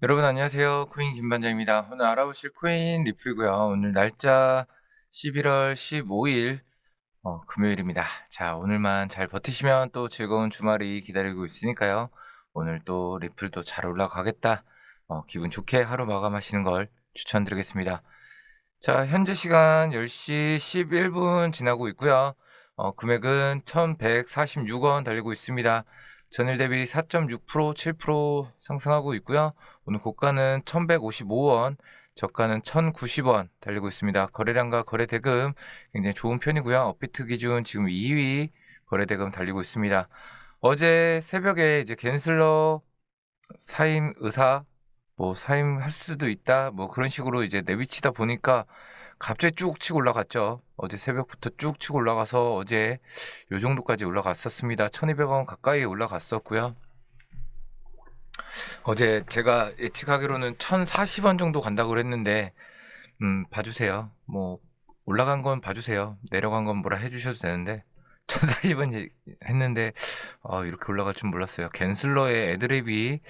여러분 안녕하세요. 코인 김반장입니다. 오늘 알아보실 코인 리플이고요. 오늘 날짜 11월 15일 어, 금요일입니다. 자, 오늘만 잘 버티시면 또 즐거운 주말이 기다리고 있으니까요. 오늘 또 리플도 잘 올라가겠다. 어, 기분 좋게 하루 마감하시는 걸 추천드리겠습니다. 자, 현재 시간 10시 11분 지나고 있고요. 어, 금액은 1146원 달리고 있습니다. 전일 대비 4.6% 7% 상승하고 있고요. 오늘 고가는 1155원, 저가는 1090원 달리고 있습니다. 거래량과 거래 대금 굉장히 좋은 편이고요. 업비트 기준 지금 2위 거래 대금 달리고 있습니다. 어제 새벽에 이제 겐슬러 사임 의사 뭐 사임할 수도 있다 뭐 그런 식으로 이제 내비치다 보니까 갑자기 쭉 치고 올라갔죠. 어제 새벽부터 쭉 치고 올라가서 어제 요 정도까지 올라갔었습니다. 1200원 가까이 올라갔었고요. 어제 제가 예측하기로는 1040원 정도 간다고 했는데 음, 봐주세요. 뭐 올라간 건 봐주세요. 내려간 건 뭐라 해주셔도 되는데 1040원 했는데 어, 이렇게 올라갈 줄 몰랐어요. 겐슬러의 애드립이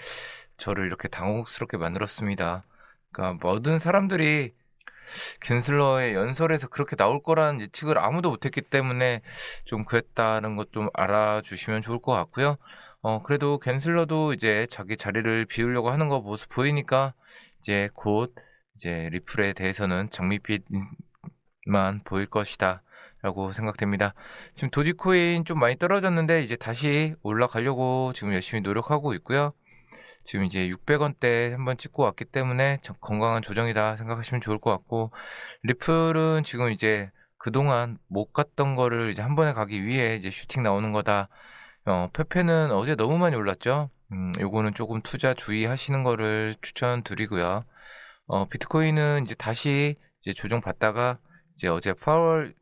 저를 이렇게 당혹스럽게 만들었습니다. 그러니까 모든 사람들이 겐슬러의 연설에서 그렇게 나올 거라는 예측을 아무도 못했기 때문에 좀 그랬다는 것 좀 알아주시면 좋을 것 같고요. 어, 그래도 겐슬러도 이제 자기 자리를 비우려고 하는 거 모습 보이니까 이제 곧 이제 리플에 대해서는 장밋빛만 보일 것이다. 라고 생각됩니다. 지금 도지코인 좀 많이 떨어졌는데 이제 다시 올라가려고 지금 열심히 노력하고 있고요. 지금 이제 600원대 한번 찍고 왔기 때문에 건강한 조정이다 생각하시면 좋을 것 같고 리플은 지금 이제 그동안 못 갔던 거를 이제 한 번에 가기 위해 이제 슈팅 나오는 거다. 어, 페페는 어제 너무 많이 올랐죠. 음, 요거는 조금 투자 주의하시는 거를 추천드리고요. 어, 비트코인은 이제 다시 이제 조정 받다가 이제 어제 파월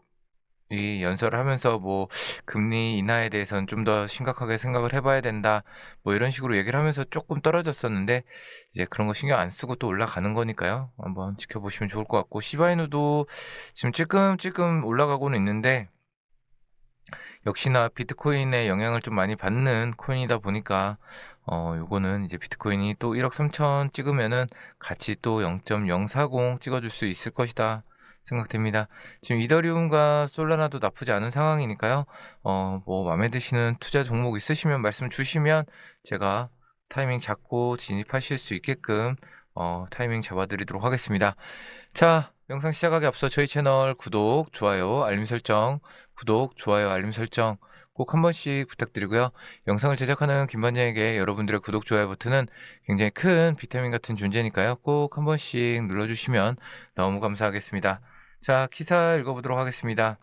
이 연설을 하면서 뭐 금리 인하에 대해서는 좀 더 심각하게 생각을 해봐야 된다. 뭐 이런 식으로 얘기를 하면서 조금 떨어졌었는데 이제 그런 거 신경 안 쓰고 또 올라가는 거니까요. 한번 지켜보시면 좋을 것 같고 시바이누도 지금 찔끔찔끔 올라가고는 있는데 역시나 비트코인의 영향을 좀 많이 받는 코인이다 보니까 어 요거는 이제 비트코인이 또 1억 3천 찍으면은 같이 또 0.040 찍어줄 수 있을 것이다 생각됩니다. 지금 이더리움과 솔라나도 나쁘지 않은 상황이니까요. 어, 뭐 마음에 드시는 투자 종목 있으시면 말씀 주시면 제가 타이밍 잡고 진입하실 수 있게끔 어, 타이밍 잡아드리도록 하겠습니다. 자, 영상 시작하기 앞서 저희 채널 구독, 좋아요, 알림 설정, 구독, 좋아요, 알림 설정 꼭 한 번씩 부탁드리고요. 영상을 제작하는 김반장에게 여러분들의 구독, 좋아요 버튼은 굉장히 큰 비타민 같은 존재니까요. 꼭 한 번씩 눌러주시면 너무 감사하겠습니다. 자, 기사 읽어보도록 하겠습니다.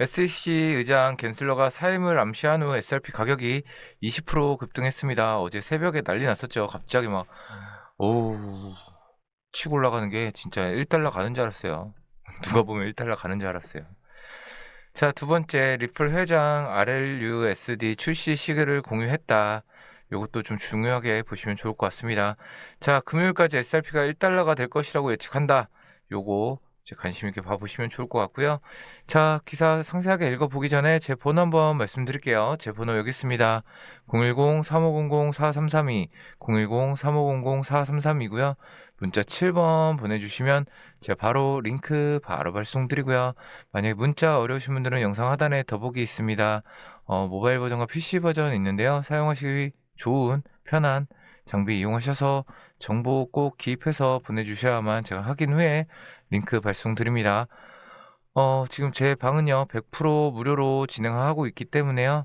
SEC 의장 겐슬러가 사임을 암시한 후 SRP 가격이 20% 급등했습니다. 어제 새벽에 난리 났었죠. 갑자기 막, 오우, 치고 올라가는 게 진짜 1달러 가는 줄 알았어요. 누가 보면 1달러 가는 줄 알았어요. 자, 두 번째, 리플 회장 RLUSD 출시 시기를 공유했다. 이것도 좀 중요하게 보시면 좋을 것 같습니다. 자, 금요일까지 SRP가 1달러가 될 것이라고 예측한다. 요거 이제 관심 있게 봐보시면 좋을 것 같고요. 자, 기사 상세하게 읽어보기 전에 제 번호 한번 말씀드릴게요. 제 번호 여기 있습니다. 010-3500-4332, 010-3500-4332이고요. 문자 7번 보내주시면 제가 바로 링크 바로 발송드리고요. 만약에 문자 어려우신 분들은 영상 하단에 더보기 있습니다. 어, 모바일 버전과 PC 버전 있는데요. 사용하시기 좋은, 편한 장비 이용하셔서 정보 꼭 기입해서 보내주셔야만 제가 확인 후에 링크 발송드립니다. 어, 지금 제 방은요, 100% 무료로 진행하고 있기 때문에요.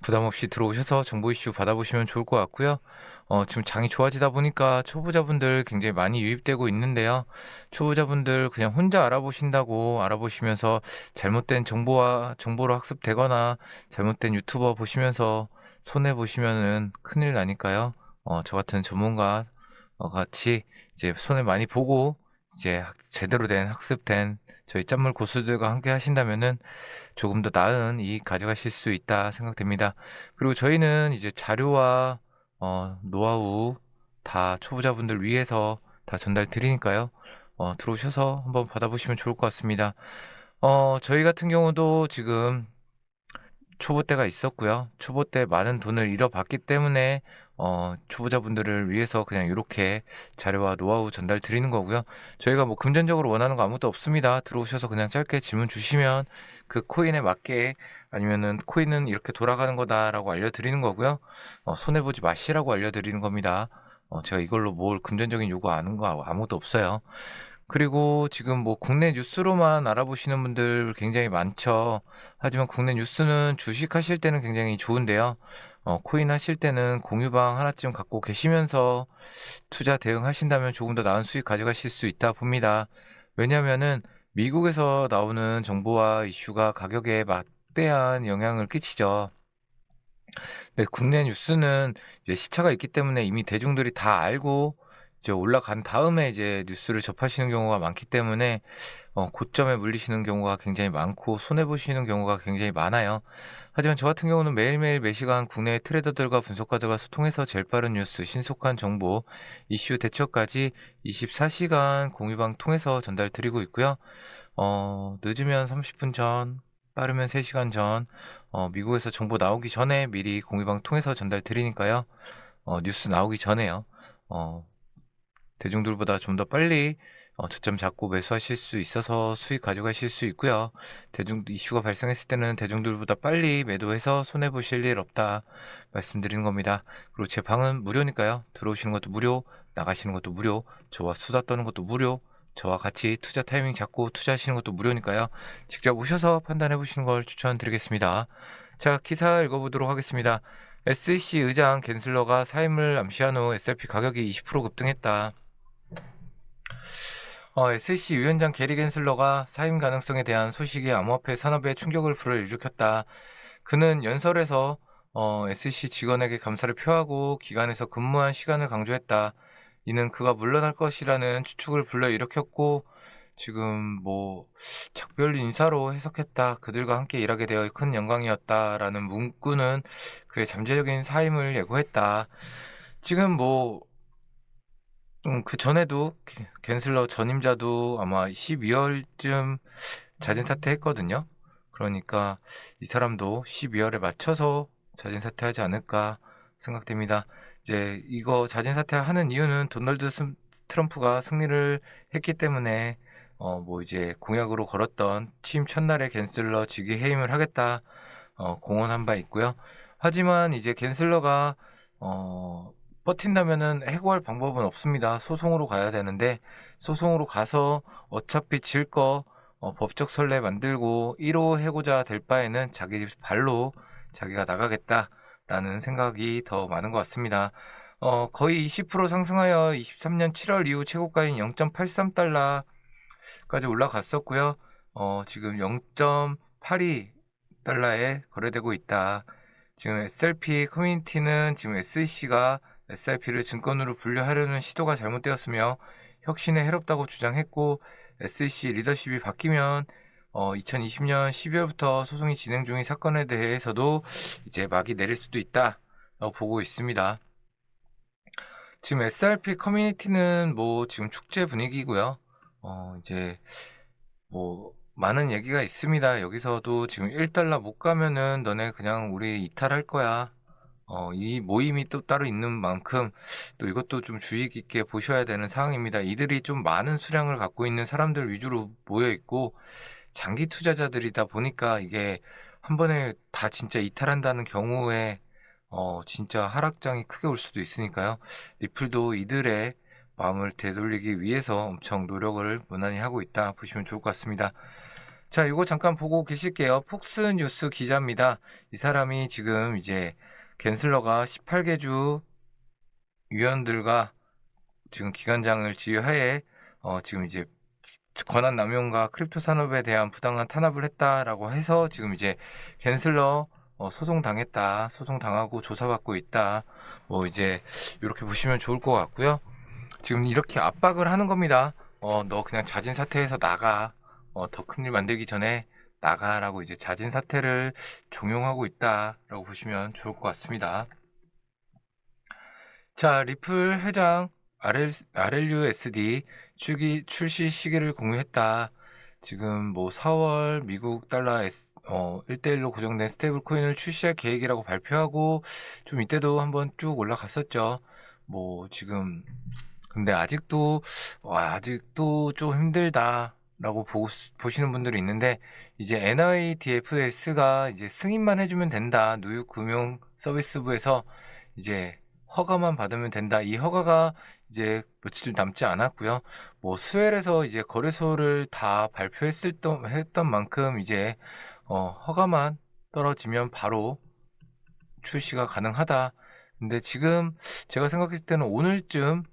부담 없이 들어오셔서 정보 이슈 받아보시면 좋을 것 같고요. 어, 지금 장이 좋아지다 보니까 초보자분들 굉장히 많이 유입되고 있는데요. 초보자분들 그냥 혼자 알아보신다고 알아보시면서 잘못된 정보와 정보로 학습되거나 잘못된 유튜버 보시면서 손해 보시면은 큰일 나니까요. 어, 저 같은 전문가 어, 같이 이제 손해 많이 보고 이제 제대로 된 학습된 저희 짠물 고수들과 함께 하신다면은 조금 더 나은 이익 가져가실 수 있다 생각됩니다. 그리고 저희는 이제 자료와 어, 노하우 다 초보자분들 위해서 다 전달 드리니까요. 어, 들어오셔서 한번 받아보시면 좋을 것 같습니다. 어, 저희 같은 경우도 지금 초보 때가 있었고요. 초보 때 많은 돈을 잃어봤기 때문에 어, 초보자분들을 위해서 그냥 이렇게 자료와 노하우 전달 드리는 거고요. 저희가 뭐 금전적으로 원하는 거 아무것도 없습니다. 들어오셔서 그냥 짧게 질문 주시면 그 코인에 맞게 아니면은 코인은 이렇게 돌아가는 거다라고 알려드리는 거고요. 어, 손해보지 마시라고 알려드리는 겁니다. 어, 제가 이걸로 뭘 금전적인 요구 아는 거 아무것도 없어요. 그리고 지금 뭐 국내 뉴스로만 알아보시는 분들 굉장히 많죠. 하지만 국내 뉴스는 주식 하실 때는 굉장히 좋은데요. 어, 코인 하실 때는 공유방 하나쯤 갖고 계시면서 투자 대응하신다면 조금 더 나은 수익 가져가실 수 있다 봅니다. 왜냐면은 미국에서 나오는 정보와 이슈가 가격에 막대한 영향을 끼치죠. 네, 국내 뉴스는 이제 시차가 있기 때문에 이미 대중들이 다 알고 이제 올라간 다음에 이제 뉴스를 접하시는 경우가 많기 때문에 어, 고점에 물리시는 경우가 굉장히 많고 손해 보시는 경우가 굉장히 많아요. 하지만 저 같은 경우는 매일매일 매시간 국내 트레이더들과 분석가들과 소통해서 제일 빠른 뉴스, 신속한 정보, 이슈 대처까지 24시간 공유방 통해서 전달 드리고 있고요. 어, 늦으면 30분 전, 빠르면 3시간 전, 어, 미국에서 정보 나오기 전에 미리 공유방 통해서 전달 드리니까요. 어, 뉴스 나오기 전에요. 어, 대중들보다 좀 더 빨리 어, 저점 잡고 매수하실 수 있어서 수익 가져가실 수 있고요. 대중 이슈가 발생했을 때는 대중들보다 빨리 매도해서 손해 보실 일 없다 말씀드리는 겁니다. 그리고 제 방은 무료니까요. 들어오시는 것도 무료, 나가시는 것도 무료, 저와 수다 떠는 것도 무료. 저와 같이 투자 타이밍 잡고 투자하시는 것도 무료니까요. 직접 오셔서 판단해 보시는 걸 추천드리겠습니다. 자, 기사 읽어보도록 하겠습니다. SEC 의장 겐슬러가 사임을 암시한 후 SRP 가격이 20% 급등했다. 어, SEC 위원장 게리 겐슬러가 사임 가능성에 대한 소식이 암호화폐 산업에 충격을 불어일으켰다. 그는 연설에서 어, SEC 직원에게 감사를 표하고 기관에서 근무한 시간을 강조했다. 이는 그가 물러날 것이라는 추측을 불러일으켰고 지금 뭐 작별 인사로 해석했다. 그들과 함께 일하게 되어 큰 영광이었다라는 문구는 그의 잠재적인 사임을 예고했다. 지금 뭐 음, 그 전에도 겐슬러 전임자도 아마 12월쯤 자진 사퇴했거든요. 그러니까 이 사람도 12월에 맞춰서 자진 사퇴하지 않을까 생각됩니다. 이제 이거 자진 사퇴하는 이유는 도널드 스- 트럼프가 승리를 했기 때문에 어 뭐 이제 공약으로 걸었던 취임 첫날에 겐슬러 직위 해임을 하겠다 어 공언한 바 있고요. 하지만 이제 겐슬러가 어 버틴다면은 해고할 방법은 없습니다. 소송으로 가야 되는데 소송으로 가서 어차피 질거 어, 법적 선례 만들고 1호 해고자 될 바에는 자기 집 발로 자기가 나가겠다라는 생각이 더 많은 것 같습니다. 어, 거의 20% 상승하여 23년 7월 이후 최고가인 0.83달러까지 올라갔었고요. 어, 지금 0.82 달러에 거래되고 있다. 지금 SRP 커뮤니티는 지금 SEC가 SRP를 증권으로 분류하려는 시도가 잘못되었으며 혁신에 해롭다고 주장했고 SEC 리더십이 바뀌면 어, 2020년 12월부터 소송이 진행 중인 사건에 대해서도 이제 막이 내릴 수도 있다라고 보고 있습니다. 지금 SRP 커뮤니티는 뭐 지금 축제 분위기고요. 어, 이제 뭐 많은 얘기가 있습니다. 여기서도 지금 1달러 못 가면은 너네 그냥 우리 이탈할 거야. 어, 이 모임이 또 따로 있는 만큼 또 이것도 좀 주의 깊게 보셔야 되는 상황입니다. 이들이 좀 많은 수량을 갖고 있는 사람들 위주로 모여 있고 장기 투자자들이다 보니까 이게 한 번에 다 진짜 이탈한다는 경우에 어, 진짜 하락장이 크게 올 수도 있으니까요. 리플도 이들의 마음을 되돌리기 위해서 엄청 노력을 무난히 하고 있다 보시면 좋을 것 같습니다. 자, 이거 잠깐 보고 계실게요. 폭스 뉴스 기자입니다. 이 사람이 지금 이제 겐슬러가 18개 주 위원들과 지금 기관장을 지휘하에 어, 지금 이제 권한 남용과 크립토 산업에 대한 부당한 탄압을 했다라고 해서 지금 이제 겐슬러 어, 소송 당했다, 소송 당하고 조사받고 있다. 뭐 이제 이렇게 보시면 좋을 것 같고요. 지금 이렇게 압박을 하는 겁니다. 어, 너 그냥 자진 사퇴해서 나가. 어, 더 큰 일 만들기 전에 나가라고 이제 자진 사퇴를 종용하고 있다라고 보시면 좋을 것 같습니다. 자, 리플 회장 RL, RLUSD 출기, 출시 시기를 공유했다. 지금 뭐 4월 미국 달러 어, 1대1로 고정된 스테이블 코인을 출시할 계획이라고 발표하고 좀 이때도 한번 쭉 올라갔었죠. 뭐 지금 근데 아직도 와, 아직도 좀 힘들다 라고 보, 보시는 분들이 있는데 이제 NIDFS가 이제 승인만 해주면 된다. 누유금융 서비스부에서 이제 허가만 받으면 된다. 이 허가가 이제 며칠 남지 않았고요. 뭐 스웰에서 이제 거래소를 다 발표했을 때 했던 만큼 이제 어, 허가만 떨어지면 바로 출시가 가능하다. 근데 지금 제가 생각했을 때는 오늘쯤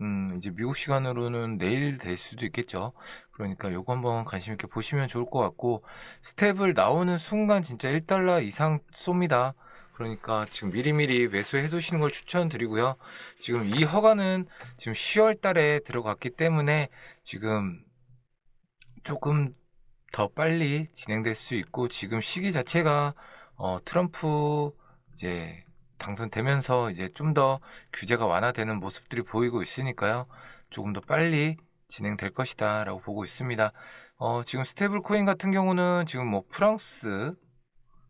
음, 이제 미국 시간으로는 내일 될 수도 있겠죠. 그러니까 요거 한번 관심 있게 보시면 좋을 것 같고 스텝을 나오는 순간 진짜 1달러 이상 쏩니다. 그러니까 지금 미리미리 매수해 두시는 걸 추천드리고요. 지금 이 허가는 지금 10월 달에 들어갔기 때문에 지금 조금 더 빨리 진행될 수 있고 지금 시기 자체가 어, 트럼프 이제 당선되면서 이제 좀 더 규제가 완화되는 모습들이 보이고 있으니까요. 조금 더 빨리 진행될 것이다 라고 보고 있습니다. 어, 지금 스테이블 코인 같은 경우는 지금 뭐 프랑스,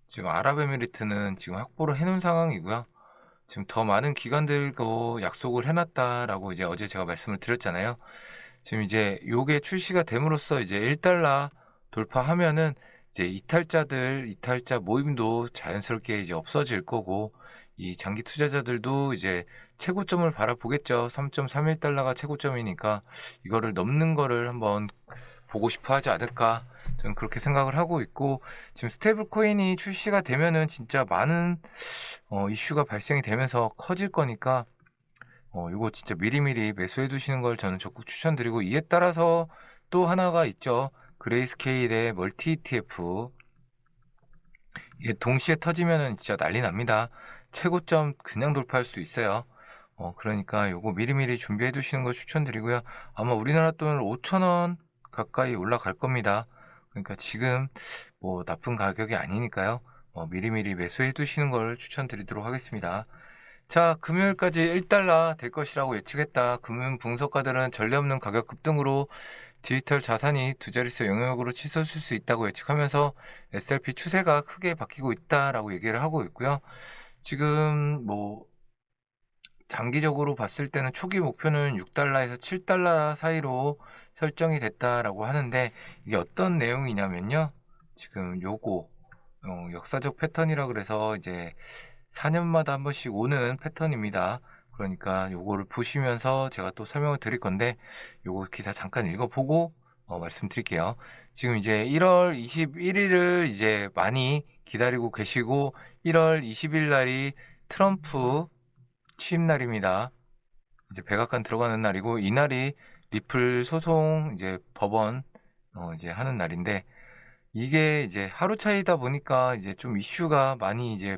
지금 아랍에미리트는 지금 확보를 해놓은 상황이고요. 지금 더 많은 기관들도 약속을 해놨다라고 이제 어제 제가 말씀을 드렸잖아요. 지금 이제 요게 출시가 됨으로써 이제 1달러 돌파하면은 이제 이탈자들, 이탈자 모임도 자연스럽게 이제 없어질 거고, 이 장기 투자자들도 이제 최고점을 바라보겠죠. 3.31달러가 최고점이니까 이거를 넘는 거를 한번 보고 싶어 하지 않을까 저는 그렇게 생각을 하고 있고 지금 스테이블 코인이 출시가 되면은 진짜 많은 어, 이슈가 발생이 되면서 커질 거니까 어, 이거 진짜 미리미리 매수해 두시는 걸 저는 적극 추천드리고 이에 따라서 또 하나가 있죠. 그레이스케일의 멀티 ETF 이게 동시에 터지면은 진짜 난리 납니다. 최고점 그냥 돌파할 수도 있어요. 어, 그러니까 요거 미리미리 준비해 두시는 걸 추천드리고요. 아마 우리나라 돈을 5천원 가까이 올라갈 겁니다. 그러니까 지금 뭐 나쁜 가격이 아니니까요. 어, 미리미리 매수해 두시는 걸 추천드리도록 하겠습니다. 자, 금요일까지 1달러 될 것이라고 예측했다. 금융 분석가들은 전례 없는 가격 급등으로 디지털 자산이 두 자릿수 영역으로 치솟을 수 있다고 예측하면서 SRP 추세가 크게 바뀌고 있다라고 얘기를 하고 있고요. 지금 뭐 장기적으로 봤을 때는 초기 목표는 6달러에서 7달러 사이로 설정이 됐다라고 하는데 이게 어떤 내용이냐면요. 지금 요거 어, 역사적 패턴이라 그래서 이제 4년마다 한 번씩 오는 패턴입니다. 그러니까 요거를 보시면서 제가 또 설명을 드릴 건데 요거 기사 잠깐 읽어보고 어, 말씀드릴게요. 지금 이제 1월 21일을 이제 많이 기다리고 계시고 1월 20일 날이 트럼프 취임 날입니다. 이제 백악관 들어가는 날이고 이 날이 리플 소송 이제 법원 어, 이제 하는 날인데 이게 이제 하루 차이다 보니까 이제 좀 이슈가 많이 이제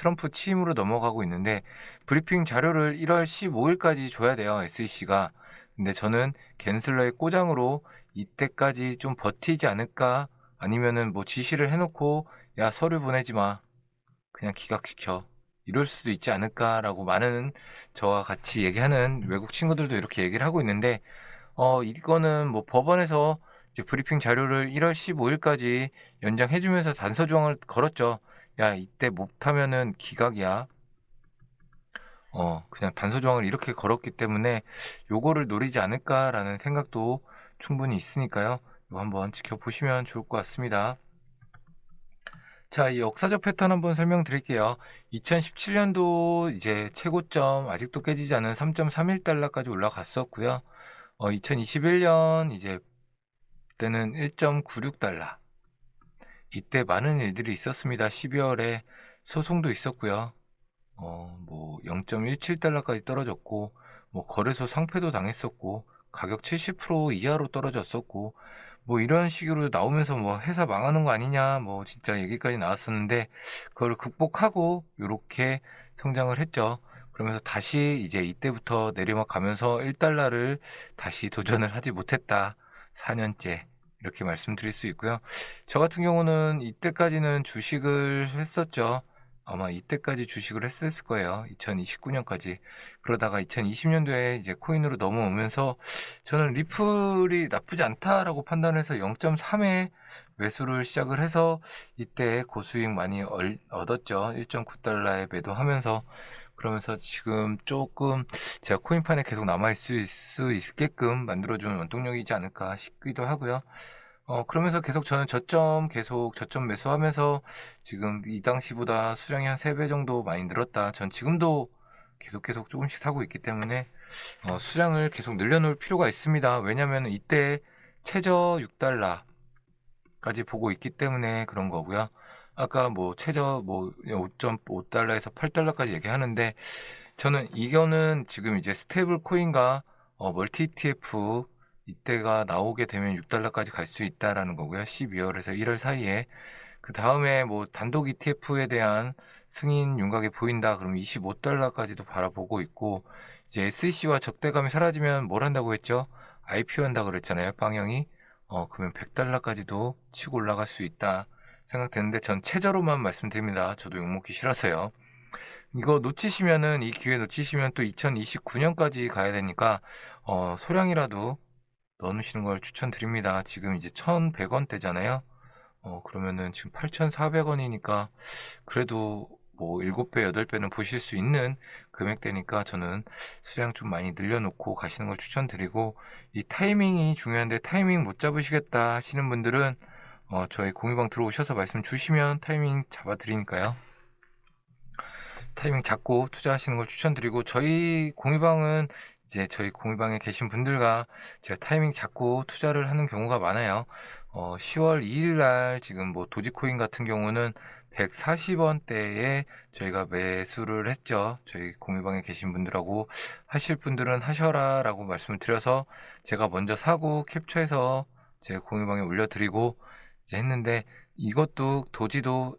트럼프 취임으로 넘어가고 있는데 브리핑 자료를 1월 15일까지 줘야 돼요. SEC가. 근데 저는 겐슬러의 꼬장으로 이때까지 좀 버티지 않을까 아니면은 뭐 지시를 해놓고 야 서류 보내지 마. 그냥 기각시켜. 이럴 수도 있지 않을까라고 많은 저와 같이 얘기하는 외국 친구들도 이렇게 얘기를 하고 있는데 어 이거는 뭐 법원에서 이제 브리핑 자료를 1월 15일까지 연장해주면서 단서 조항을 걸었죠. 야 이때 못하면은 기각이야. 어 그냥 단서 조항을 이렇게 걸었기 때문에 요거를 노리지 않을까라는 생각도 충분히 있으니까요. 이거 한번 지켜보시면 좋을 것 같습니다. 자, 이 역사적 패턴 한번 설명드릴게요. 2017년도 이제 최고점 아직도 깨지지 않은 3.31달러까지 올라갔었고요. 어, 2021년 이제 때는 1.96달러. 이때 많은 일들이 있었습니다. 12월에 소송도 있었고요. 어, 뭐 0.17달러까지 떨어졌고 뭐 거래소 상패도 당했었고 가격 70% 이하로 떨어졌었고 뭐 이런 식으로 나오면서 뭐 회사 망하는 거 아니냐 뭐 진짜 얘기까지 나왔었는데 그걸 극복하고 이렇게 성장을 했죠. 그러면서 다시 이제 이때부터 내리막 가면서 1달러를 다시 도전을 하지 못했다. 4년째 이렇게 말씀드릴 수 있고요. 저 같은 경우는 이때까지는 주식을 했었죠. 아마 이때까지 주식을 했을 거예요. 2029년까지. 그러다가 2020년도에 이제 코인으로 넘어오면서 저는 리플이 나쁘지 않다라고 판단해서 0.3에 매수를 시작을 해서 이때 고수익 많이 얼- 얻었죠. 1.9달러에 매도하면서 그러면서 지금 조금 제가 코인판에 계속 남아있을 수 있게끔 만들어주는 원동력이지 않을까 싶기도 하고요. 어, 그러면서 계속 저는 저점 계속 저점 매수하면서 지금 이 당시보다 수량이 한 3배 정도 많이 늘었다. 전 지금도 계속 계속 조금씩 사고 있기 때문에 어, 수량을 계속 늘려놓을 필요가 있습니다. 왜냐면 이때 최저 6달러까지 보고 있기 때문에 그런 거고요. 아까 뭐 최저 뭐 5.5달러에서 8달러까지 얘기하는데 저는 이거는 지금 이제 스테이블 코인과 어, 멀티 ETF 이때가 나오게 되면 6달러까지 갈 수 있다라는 거고요. 12월에서 1월 사이에 그 다음에 뭐 단독 ETF에 대한 승인 윤곽이 보인다. 그러면 25달러까지도 바라보고 있고 이제 SEC와 적대감이 사라지면 뭘 한다고 했죠? IPO 한다 그랬잖아요. 빵형이 어 그러면 100달러까지도 치고 올라갈 수 있다 생각되는데 전 최저로만 말씀드립니다. 저도 욕먹기 싫어서요. 이거 놓치시면은 이 기회 놓치시면 또 2029년까지 가야 되니까 어 소량이라도 넣어놓으시는 걸 추천드립니다. 지금 이제 1,100원대잖아요. 어, 그러면은 지금 8,400원이니까 그래도 뭐 7배, 8배는 보실 수 있는 금액대니까 저는 수량 좀 많이 늘려놓고 가시는 걸 추천드리고 이 타이밍이 중요한데 타이밍 못 잡으시겠다 하시는 분들은 어, 저희 공유방 들어오셔서 말씀 주시면 타이밍 잡아드리니까요. 타이밍 잡고 투자하시는 걸 추천드리고 저희 공유방은 이제 저희 공유방에 계신 분들과 제가 타이밍 잡고 투자를 하는 경우가 많아요. 어, 10월 2일 날 지금 뭐 도지코인 같은 경우는 140원대에 저희가 매수를 했죠. 저희 공유방에 계신 분들하고 하실 분들은 하셔라 라고 말씀을 드려서 제가 먼저 사고 캡처해서 제 공유방에 올려드리고 이제 했는데 이것도 도지도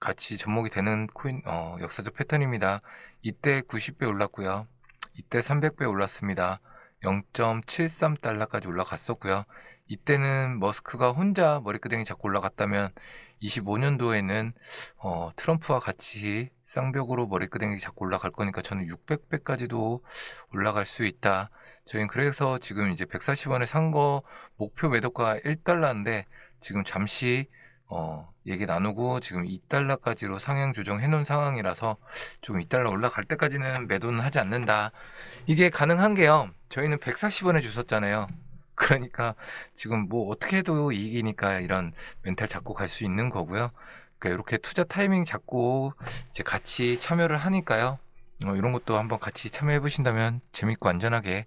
같이 접목이 되는 코인 어, 역사적 패턴입니다. 이때 90배 올랐고요. 이때 300배 올랐습니다. 0.73달러까지 올라갔었고요. 이때는 머스크가 혼자 머리끄댕이 잡고 올라갔다면 25년도에는 어, 트럼프와 같이 쌍벽으로 머리끄댕이 잡고 올라갈 거니까 저는 600배까지도 올라갈 수 있다. 저희는 그래서 지금 이제 140원에 산 거 목표 매도가 1달러인데 지금 잠시 어, 얘기 나누고 지금 2달러까지로 상향 조정해 놓은 상황이라서 좀 2달러 올라갈 때까지는 매도는 하지 않는다. 이게 가능한 게요. 저희는 140원에 주셨잖아요. 그러니까 지금 뭐 어떻게 해도 이익이니까 이런 멘탈 잡고 갈 수 있는 거고요. 그러니까 이렇게 투자 타이밍 잡고 이제 같이 참여를 하니까요. 어, 이런 것도 한번 같이 참여해 보신다면 재밌고 안전하게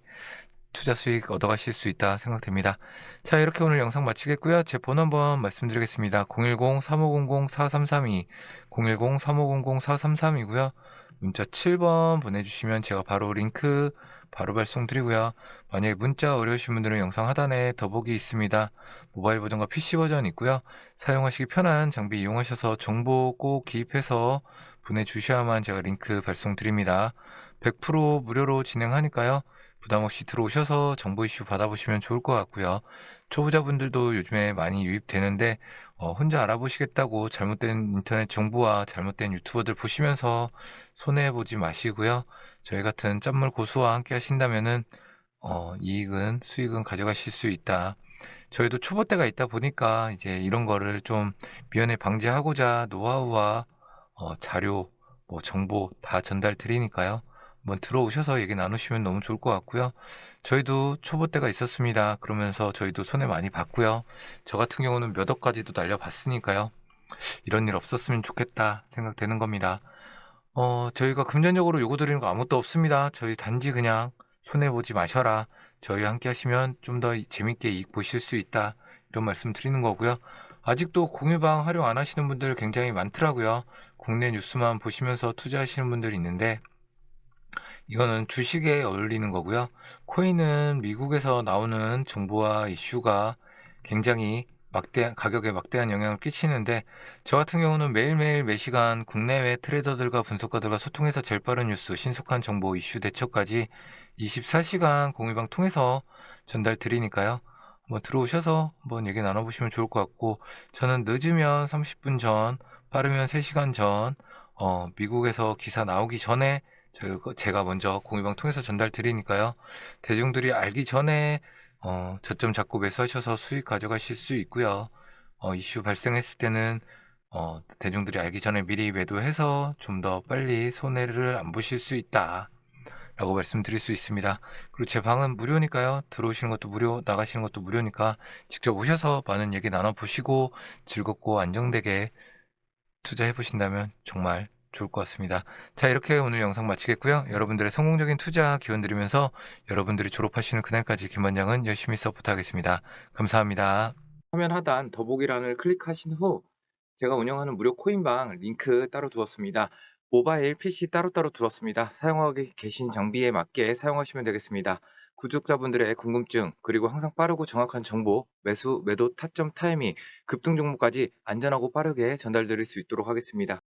투자 수익 얻어가실 수 있다 생각됩니다. 자, 이렇게 오늘 영상 마치겠고요. 제 번호 한번 말씀드리겠습니다. 010-3500-4332, 010-3500-4332이고요. 문자 7번 보내주시면 제가 바로 링크 바로 발송드리고요. 만약에 문자 어려우신 분들은 영상 하단에 더보기 있습니다. 모바일 버전과 PC 버전 있고요. 사용하시기 편한 장비 이용하셔서 정보 꼭 기입해서 보내주셔야만 제가 링크 발송드립니다. 100% 무료로 진행하니까요. 부담 없이 들어오셔서 정보 이슈 받아보시면 좋을 것 같고요. 초보자분들도 요즘에 많이 유입되는데 어, 혼자 알아보시겠다고 잘못된 인터넷 정보와 잘못된 유튜버들 보시면서 손해보지 마시고요. 저희 같은 짠물 고수와 함께 하신다면은 어, 이익은 수익은 가져가실 수 있다. 저희도 초보 때가 있다 보니까 이제 이런 거를 좀 미연에 방지하고자 노하우와 어, 자료, 뭐 정보 다 전달 드리니까요. 한번 들어오셔서 얘기 나누시면 너무 좋을 것 같고요. 저희도 초보 때가 있었습니다. 그러면서 저희도 손해 많이 봤고요. 저 같은 경우는 몇 억까지도 날려봤으니까요. 이런 일 없었으면 좋겠다 생각되는 겁니다. 어, 저희가 금전적으로 요구 드리는 거 아무것도 없습니다. 저희 단지 그냥 손해보지 마셔라. 저희와 함께 하시면 좀 더 재밌게 이익 보실 수 있다. 이런 말씀 드리는 거고요. 아직도 공유방 활용 안 하시는 분들 굉장히 많더라고요. 국내 뉴스만 보시면서 투자하시는 분들이 있는데, 이거는 주식에 어울리는 거고요. 코인은 미국에서 나오는 정보와 이슈가 굉장히 막대 가격에 막대한 영향을 끼치는데 저 같은 경우는 매일매일 매시간 국내외 트레이더들과 분석가들과 소통해서 제일 빠른 뉴스, 신속한 정보, 이슈 대처까지 24시간 공유방 통해서 전달 드리니까요. 한번 들어오셔서 한번 얘기 나눠보시면 좋을 것 같고 저는 늦으면 30분 전, 빠르면 3시간 전 어, 미국에서 기사 나오기 전에 제가 먼저 공유방 통해서 전달 드리니까요. 대중들이 알기 전에 어, 저점 잡고 매수하셔서 수익 가져가실 수 있고요. 어, 이슈 발생했을 때는 어, 대중들이 알기 전에 미리 매도해서 좀 더 빨리 손해를 안 보실 수 있다. 라고 말씀드릴 수 있습니다. 그리고 제 방은 무료니까요. 들어오시는 것도 무료, 나가시는 것도 무료니까 직접 오셔서 많은 얘기 나눠보시고 즐겁고 안정되게 투자해 보신다면 정말 좋을 것 같습니다. 자, 이렇게 오늘 영상 마치겠고요. 여러분들의 성공적인 투자 기원 드리면서 여러분들이 졸업하시는 그날까지 김반장은 열심히 서포트하겠습니다. 감사합니다. 화면 하단 더보기란을 클릭하신 후 제가 운영하는 무료 코인방 링크 따로 두었습니다. 모바일, PC 따로따로 두었습니다. 사용하고 계신 장비에 맞게 사용하시면 되겠습니다. 구독자분들의 궁금증, 그리고 항상 빠르고 정확한 정보, 매수, 매도, 타점, 타이밍, 급등 종목까지 안전하고 빠르게 전달드릴 수 있도록 하겠습니다.